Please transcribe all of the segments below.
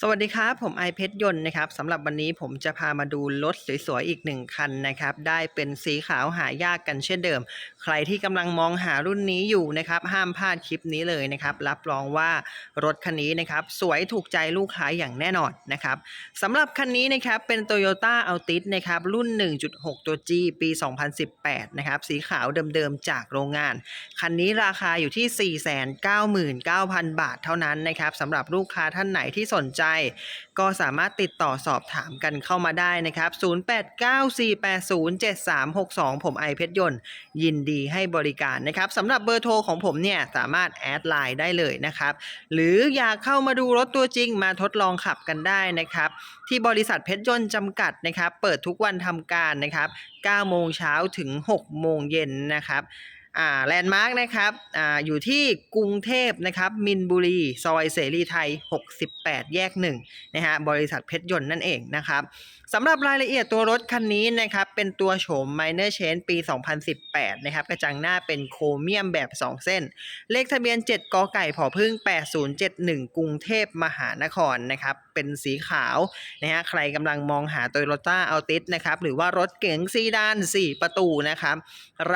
สวัสดีครับ ผมไอเพชรยนต์นะครับสำหรับวันนี้ผมจะพามาดูรถสวยๆ อีกหนึ่งคันนะครับ ได้เป็นสีขาวหายากกันเช่นเดิม ใครที่กำลังมองหารุ่นนี้อยู่นะครับ ห้ามพลาดคลิปนี้เลยนะครับ รับรองว่ารถคันนี้นะครับ สวยถูกใจลูกค้าอย่างแน่นอนนะครับสำหรับคันนี้นะครับ เป็น Toyota Altis นะครับ รุ่น 1.6 ตัว G ปี 2018 นะครับ สีขาวเดิมๆ จากโรงงาน คันนี้ราคาอยู่ที่ 499,000 บาทเท่านั้นนะครับสำหรับลูกค้าท่านไหนที่สนใจก็สามารถติดต่อสอบถามกันเข้ามาได้นะครับ 0894807362 ผมไอเพชรยนต์ ยินดีให้บริการนะครับสำหรับเบอร์โทรของผมเนี่ยสามารถแอดไลน์ได้เลยนะครับ หรืออยากเข้ามาดูรถตัวจริงมาทดลองขับกันได้นะครับ ที่บริษัทเพชรยนต์จำกัดนะครับ เปิดทุกวันทำการนะครับ9โมงเช้าถึง 6 โมงเย็นนะครับ แลนด์มาร์กนะครับออยู่ที่กรุงเทพนะครับ มินบุรี ซอยเสรีไทย 68 แยก1นะฮะบริษัทเพชรยนต์นั่นเองนะครับสำหรับรายละเอียดตัวรถคันนี้นะครับเป็นตัวโฉม Minor Change ปี 2018 นะครับกระจังหน้าเป็นโครเมียมแบบ 2 เส้น เลขทะเบียน 7กไก่ผอพึ่ง 8071 กรุงเทพมหานครนะครับ เป็นสีขาวนะฮะใครกำลังมองหา Toyota Altis นะครับหรือว่ารถเก๋งซีดาน 4 ประตูนะครับ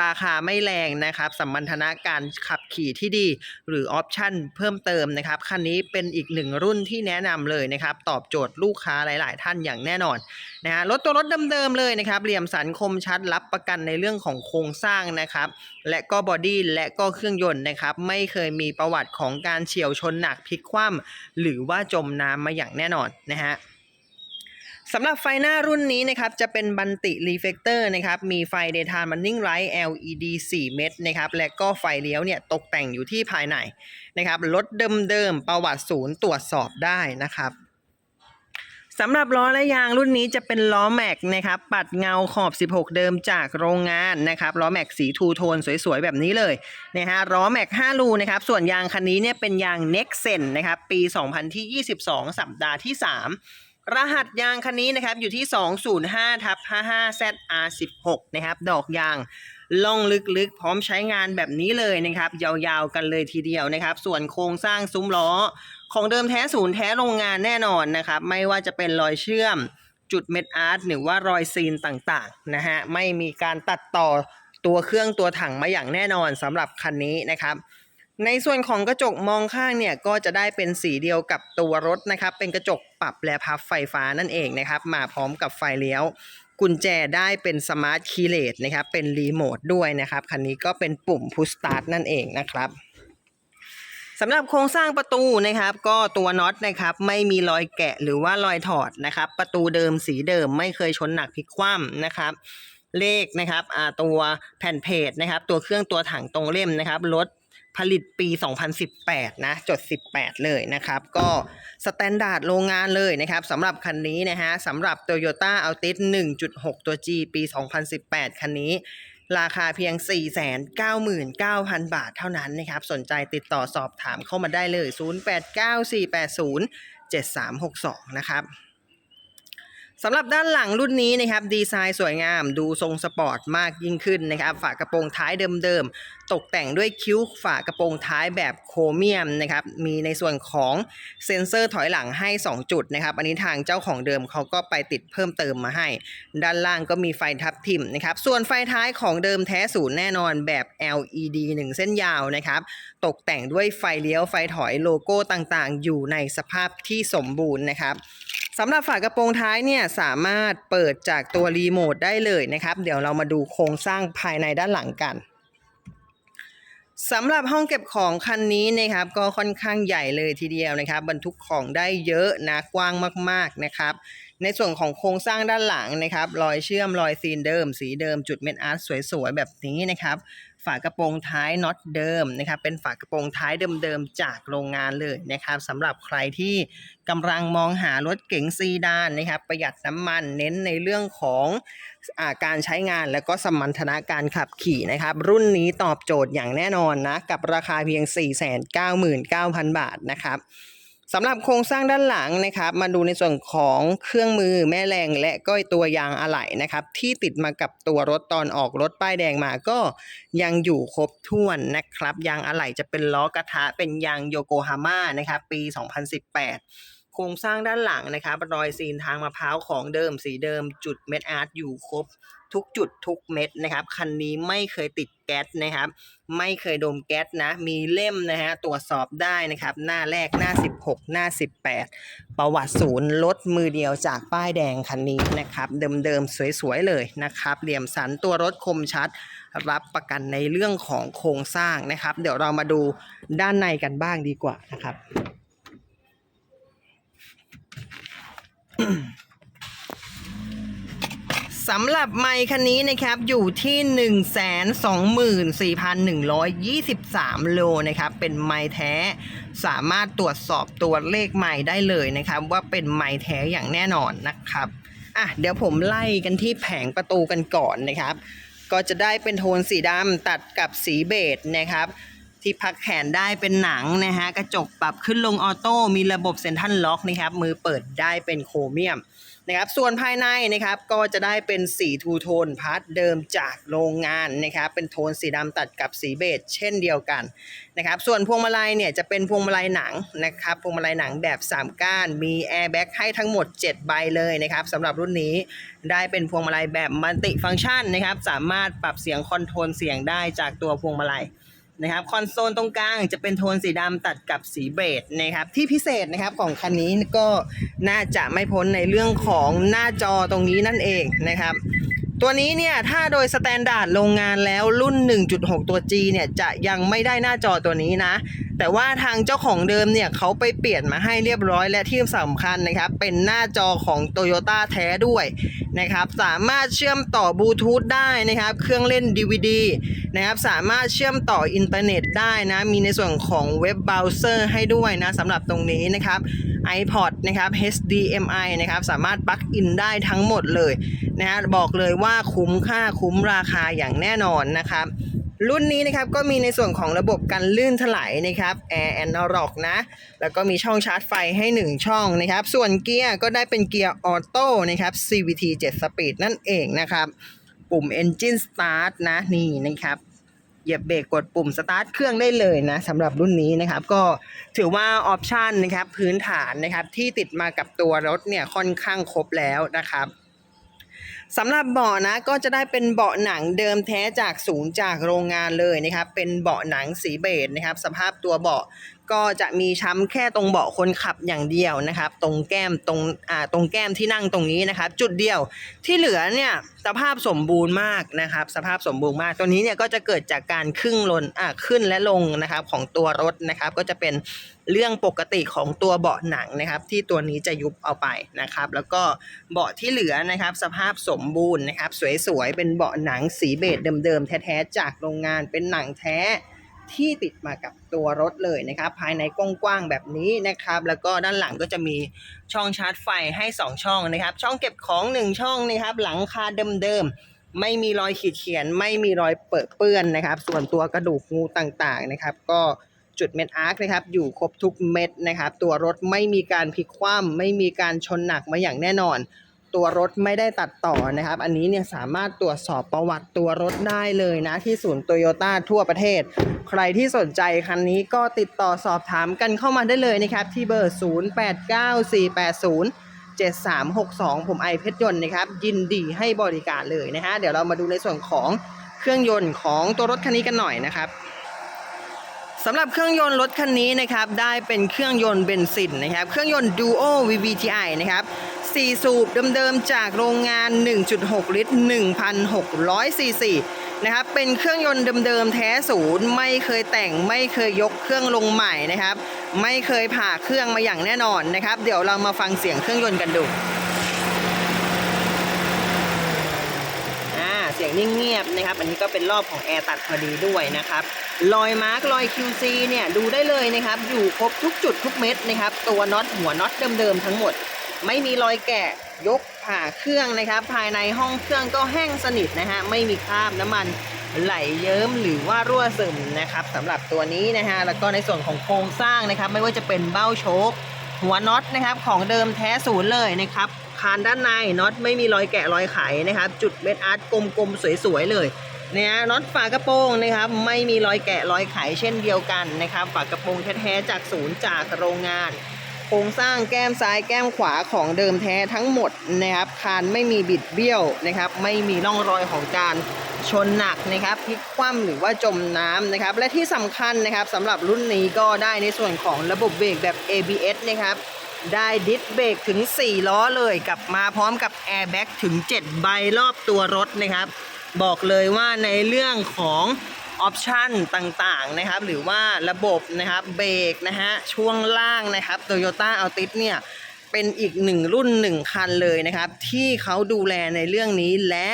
ราคาไม่แรงนะครับสัมพันธนะการขับขี่ที่ดี หรือออปชั่นเพิ่มเติมนะครับคันนี้เป็นอีกหนึ่งรุ่นที่แนะนำเลยนะครับตอบโจทย์ลูกค้าหลาย ๆ ท่านอย่างแน่นอนนะฮะรถตัวรถเดิม ๆ เลยนะครับเหลี่ยมสันคมชัดรับประกันในเรื่องของโครงสร้างนะครับและก็บอดี้และก็เครื่องยนต์นะครับไม่เคยมีประวัติของการเฉียวชนหนักพลิกคว่ำหรือว่าจมน้ำมาอย่างแน่นอนนะฮะสำหรับไฟหน้ารุ่นนี้นะครับจะเป็นบันติรีเฟกเตอร์นะครับมีไฟเดทานมันนิ่งไลท์ LED 4 เม็ดนะครับและก็ไฟเลี้ยวเนี่ยตกแต่งอยู่ที่ภายในนะครับรถเดิมๆประวัติศูนย์ตรวจสอบได้นะครับ สำหรับล้อและยางรุ่นนี้จะเป็นล้อแม็กนะครับปัดเงาขอบ 16 เดิมจากโรงงานนะครับล้อแม็กสีทูโทนสวยๆ แบบนี้เลยนะฮะล้อแม็ก5รูนะครับส่วนยางคันนี้เนี่ยเป็นยาง n e x e n นะครับปี 2022 สัปดาห์ที่ 3 รหัสยางคันนี้นะครับอยู่ที่ 205ทับ55 ZR16 นะครับดอกยาง ล่องลึกๆ พร้อมใช้งานแบบนี้เลยนะครับ ยาวๆกันเลยทีเดียวนะครับ ส่วนโครงสร้างซุ้มล้อ ของเดิมแท้ศูนย์แท้โรงงานแน่นอนนะครับ ไม่ว่าจะเป็นรอยเชื่อม จุดเม็ดอาร์ตหรือว่ารอยซีนต่างๆนะฮะไม่มีการตัดต่อตัวเครื่องตัวถังมาอย่างแน่นอนสำหรับคันนี้นะครับในส่วนของกระจกมองข้างเนี่ยก็จะได้เป็นสีเดียวกับตัวรถนะครับ เป็นกระจกปรับและพับไฟฟ้านั่นเองนะครับ มาพร้อมกับไฟเลี้ยว กุญแจได้เป็นสมาร์ทคีย์เลสนะครับ เป็นรีโมทด้วยนะครับ คันนี้ก็เป็นปุ่มพุชสตาร์ทนั่นเองนะครับสำหรับโครงสร้างประตูนะครับ ก็ตัวน็อตนะครับ ไม่มีรอยแกะหรือว่ารอยถอดนะครับ ประตูเดิมสีเดิมไม่เคยชนหนักพลิกคว่ำนะครับเลขนะครับตัวแผ่นเพจนะครับ ตัวเครื่องตัวถังตรงเล่มนะครับรถ ผลิตปี 2018 นะ จด 18 เลยนะครับ ก็สแตนดาร์ดโรงงานเลยนะครับสำหรับคันนี้นะฮะสำหรับ Toyota Altis 1.6 ตัว G ปี 2018 คันนี้ราคาเพียง 499,000 บาทเท่านั้นนะครับ สนใจติดต่อสอบถามเข้ามาได้เลย 0894807362 นะครับ สำหรับด้านหลังรุ่นนี้นะครับดีไซน์สวยงามดูทรงสปอร์ตมากยิ่งขึ้นนะครับฝากระโปรงท้ายเดิมๆ ตกแต่งด้วยคิ้วฝากระโปรงท้ายแบบโครเมียมนะครับมีในส่วนของเซ็นเซอร์ถอยหลังให้ 2 จุดนะครับอันนี้ทางเจ้าของเดิมเขาก็ไปติดเพิ่มเติมมาให้ ด้านล่างก็มีไฟทับทิมนะครับส่วนไฟท้ายของเดิมแท้ศูนย์แน่นอนแบบ LED 1 เส้นยาวนะครับตกแต่งด้วยไฟเลี้ยวไฟถอยโลโก้ต่างๆ อยู่ในสภาพที่สมบูรณ์นะครับ สำหรับฝากระโปรงท้ายเนี่ยสามารถเปิดจากตัวรีโมทได้เลยนะครับ เดี๋ยวเรามาดูโครงสร้างภายในด้านหลังกันสำหรับห้องเก็บของคันนี้นะครับ ก็ค่อนข้างใหญ่เลยทีเดียวนะครับ บรรทุกของได้เยอะนะกว้างมากๆนะครับ ในส่วนของโครงสร้างด้านหลังนะครับ รอยเชื่อมรอยซีนเดิม สีเดิมจุดเม็ดอาร์ตสวยๆแบบนี้นะครับ ฝากระโปรงท้ายน็อตเดิมนะครับเป็นฝากระโปรงท้ายเดิมๆจากโรงงานเลยนะครับสำหรับใครที่กำลังมองหารถเก๋งซีดานนะครับประหยัดน้ำมันเน้นในเรื่องของอาการใช้งานและก็สมรรถนะการขับขี่นะครับ รุ่นนี้ตอบโจทย์อย่างแน่นอนนะกับราคาเพียง 499,000 บาทนะครับ สำหรับโครงสร้างด้านหลังนะครับมาดูในส่วนของเครื่องมือแม่แรงและก็ตัวยางอะไหล่นะครับที่ติดมากับตัวรถตอนออกรถป้ายแดงมาก็ยังอยู่ครบถ้วนนะครับ ยางอะไหล่จะเป็นล้อกระทะเป็นยางโยโกฮาม่านะครับปี 2018 โครงสร้างด้านหลังนะครับรอยซีนทางมะพร้าวของเดิมสีเดิมจุดเม็ดอาร์ตอยู่ครบทุกจุดทุกเม็ดนะครับ คันนี้ไม่เคยติดแก๊สนะครับ ไม่เคยดมแก๊สนะ มีเล่มนะฮะตรวจสอบได้นะครับ หน้าแรกหน้า 16 หน้า 18 ประวัติศูนย์รถมือเดียวจากป้ายแดงคันนี้นะครับ เดิมๆ สวยๆ เลยนะครับ เหลี่ยมสันตัวรถคมชัด รับประกันในเรื่องของโครงสร้างนะครับ เดี๋ยวเรามาดูด้านในกันบ้างดีกว่านะครับ สำหรับไมค์คันนี้นะครับอยู่ที่ 124,123 โลนะครับเป็นไมค์แท้สามารถตรวจสอบตัวเลขไมค์ได้เลยนะครับ ว่าเป็นไมค์แท้อย่างแน่นอนนะครับอะเดี๋ยวผมไล่กันที่แผงประตูกันก่อนนะครับ ก็จะได้เป็นโทนสีดำตัดกับสีเบจนะครับ ที่พักแขนได้เป็นหนังนะฮะ กระจกปรับขึ้นลงออโต้ มีระบบเซ็นทรัลล็อกนะครับ มือเปิดได้เป็นโครเมียมนะครับ ส่วนภายในนะครับก็จะได้เป็นสีทูโทนพาร์ทเดิมจากโรงงานนะครับ เป็นโทนสีดำตัดกับสีเบจเช่นเดียวกันนะครับ ส่วนพวงมาลัยเนี่ยจะเป็นพวงมาลัยหนังนะครับ พวงมาลัยหนังแบบ 3 ก้าน มีแอร์แบ็กให้ทั้งหมด 7 ใบเลยนะครับสำหรับรุ่นนี้ได้เป็นพวงมาลัยแบบมัลติฟัง c t ชันนะครับ สามารถปรับเสียงคอนโทรลเสียงได้จากตัวพวงมาลัย นะครับคอนโซลตรงกลางจะเป็นโทนสีดำตัดกับสีเบจนะครับที่พิเศษนะครับของคันนี้ก็น่าจะไม่พ้นในเรื่องของหน้าจอตรงนี้นั่นเองนะครับตัวนี้เนี่ยถ้าโดยสแตนดาร์ดโรงงานแล้วรุ่น 1.6 ตัว G เนี่ยจะยังไม่ได้หน้าจอตัวนี้นะ แต่ว่าทางเจ้าของเดิมเนี่ยเขาไปเปลี่ยนมาให้เรียบร้อยและที่สำคัญนะครับเป็นหน้าจอของ Toyota แท้ด้วยนะครับสามารถเชื่อมต่อบลูทูธได้นะครับเครื่องเล่น DVD นะครับสามารถเชื่อมต่ออินเทอร์เน็ตได้นะมีในส่วนของเว็บเบราว์เซอร์ให้ด้วยนะสำหรับตรงนี้นะครับ iPod นะครับ HDMI นะครับสามารถปลั๊กอินได้ทั้งหมดเลยนะฮะบอกเลยว่าคุ้มค่าคุ้มราคาอย่างแน่นอนนะครับ รุ่นนี้นะครับก็มีในส่วนของระบบกันลื่นถลายนะครับ Air Analog นะ แล้วก็มีช่องชาร์จไฟให้ 1 ช่องนะครับ ส่วนเกียร์ก็ได้เป็นเกียร์ออโต้นะครับ CVT 7 Speed นั่นเองนะครับ ปุ่ม Engine Start นะนี่นะครับเหยียบเบรกกดปุ่มสตาร์ทเครื่องได้เลยนะสำหรับรุ่นนี้นะครับก็ถือว่าออปชันนะครับพื้นฐานนะครับที่ติดมากับตัวรถเนี่ยค่อนข้างครบแล้วนะครับ สำหรับเบาะนะก็จะได้เป็นเบาะหนังเดิมแท้จากศูนย์จากโรงงานเลยนะครับเป็นเบาะหนังสีเบจนะครับสภาพตัวเบาะ ก็จะมีช้ำแค่ตรงเบาะคนขับอย่างเดียวนะครับ ตรงแก้มตรงอ่าตรงแก้มที่นั่งตรงนี้นะครับ จุดเดียวที่เหลือเนี่ยสภาพสมบูรณ์มากนะครับ สภาพสมบูรณ์มากตัวนี้เนี่ยก็จะเกิดจากการขึ้นลนอ่าขึ้นและลงนะครับของตัวรถนะครับ ก็จะเป็นเรื่องปกติของตัวเบาะหนังนะครับ ที่ตัวนี้จะยุบเอาไปนะครับ แล้วก็เบาะที่เหลือนะครับ สภาพสมบูรณ์นะครับ สวยๆเป็นเบาะหนังสีเบจเดิมๆแท้ๆจากโรงงานเป็นหนังแท้ ที่ติดมากับตัวรถเลยนะครับภายในกว้างๆแบบนี้นะครับแล้วก็ด้านหลังก็จะมีช่องชาร์จไฟให้ 2 ช่องนะครับ ช่องเก็บของ 1 ช่องนะครับ หลังคาเดิมๆไม่มีรอยขีดเขียน ไม่มีรอยเปิดเปื้อนนะครับ ส่วนตัวกระดูกงูต่างๆนะครับ ก็จุดเม็ดอาร์คนะครับอยู่ครบทุกเม็ดนะครับ ตัวรถไม่มีการพลิกคว่ำไม่มีการชนหนักมาอย่างแน่นอน ตัวรถไม่ได้ตัดต่อนะครับ อันนี้เนี่ยสามารถตรวจสอบประวัติตัวรถได้เลยนะ ที่ศูนย์โตโยต้าทั่วประเทศ ใครที่สนใจคันนี้ก็ติดต่อสอบถามกันเข้ามาได้เลยนะครับ ที่เบอร์ 0894807362 ผมไอเพชรยนต์นะครับ ยินดีให้บริการเลยนะฮะเดี๋ยวเรามาดูในส่วนของเครื่องยนต์ของตัวรถคันนี้กันหน่อยนะครับ สำหรับเครื่องยนต์รถคันนี้นะครับได้เป็นเครื่องยนต์เบนซินนะครับเครื่องยนต์ Duo VVTi นะครับ4สูบเดิมๆจากโรงงาน 1.6 ลิตร 1,600 ซีซีนะครับเป็นเครื่องยนต์เดิมๆแท้ศูนย์ไม่เคยแต่งไม่เคยยกเครื่องลงใหม่นะครับไม่เคยผ่าเครื่องมาอย่างแน่นอนนะครับเดี๋ยวเรามาฟังเสียงเครื่องยนต์กันดู อ่าเสียง นิ่งเงียบนะครับ อันนี้ก็เป็นรอบของแอร์ตัดพอดีด้วยนะครับรอยมาร์กรอย QC เนี่ยดูได้เลยนะครับ อยู่ครบทุกจุดทุกเม็ดนะครับ ตัวน็อตหัวน็อตเดิมๆทั้งหมด ไม่มีรอยแกะยกผ่าเครื่องนะครับ ภายในห้องเครื่องก็แห้งสนิทนะฮะไม่มีคราบน้ำมันไหลเยิ้มหรือว่ารั่วซึมนะครับสำหรับตัวนี้นะฮะแล้วก็ในส่วนของโครงสร้างนะครับ ไม่ว่าจะเป็นเบ้าโชคหัวน็อตนะครับ ของเดิมแท้ศูนย์เลยนะครับ คานด้านในน็อตไม่มีรอยแกะรอยไขนะครับ จุดเม็ดอาร์ตกลมๆสวยๆเลยเนี่ยน็อตฝากระโปรงนะครับ ไม่มีรอยแกะรอยไขเช่นเดียวกันนะครับ ฝากระโปรงแท้ๆจากศูนย์จากโรงงานโครงสร้างแก้มซ้ายแก้มขวาของเดิมแท้ทั้งหมดนะครับ คานไม่มีบิดเบี้ยวนะครับ ไม่มีร่องรอยของการชนหนักนะครับพลิกคว่ำหรือว่าจมน้ำนะครับ และที่สำคัญนะครับสำหรับรุ่นนี้ก็ได้ในส่วนของระบบเบรกแบบ ABS นะครับ ได้ดิสเบรกถึง 4 ล้อเลยกลับมาพร้อมกับแอร์แบ็กถึง 7 ใบรอบตัวรถนะครับ บอกเลยว่าในเรื่องของออปชันต่างๆนะครับหรือว่าระบบนะครับเบรกนะฮะช่วงล่างนะครับ Toyota Altis เนี่ยเป็นอีกหนึ่งรุ่นหนึ่งคันเลยนะครับ ที่เขาดูแลในเรื่องนี้และ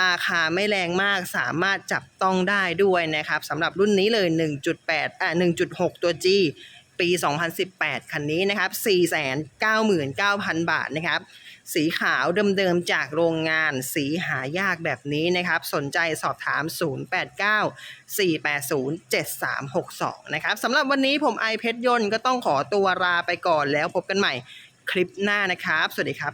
ราคาไม่แรงมากสามารถจับต้องได้ด้วยนะครับสำหรับรุ่นนี้เลย 1.8อ่า1.6 ตัว G ปี 2018 คันนี้นะครับ 499,000 บาทนะครับ สีขาวเดิมๆจากโรงงาน สีหายากแบบนี้นะครับ สนใจสอบถาม 089-480-7362 นะครับสำหรับวันนี้ผมไอเพชรยนต์ก็ต้องขอตัวลาไปก่อนแล้วพบกันใหม่คลิปหน้านะครับ สวัสดีครับ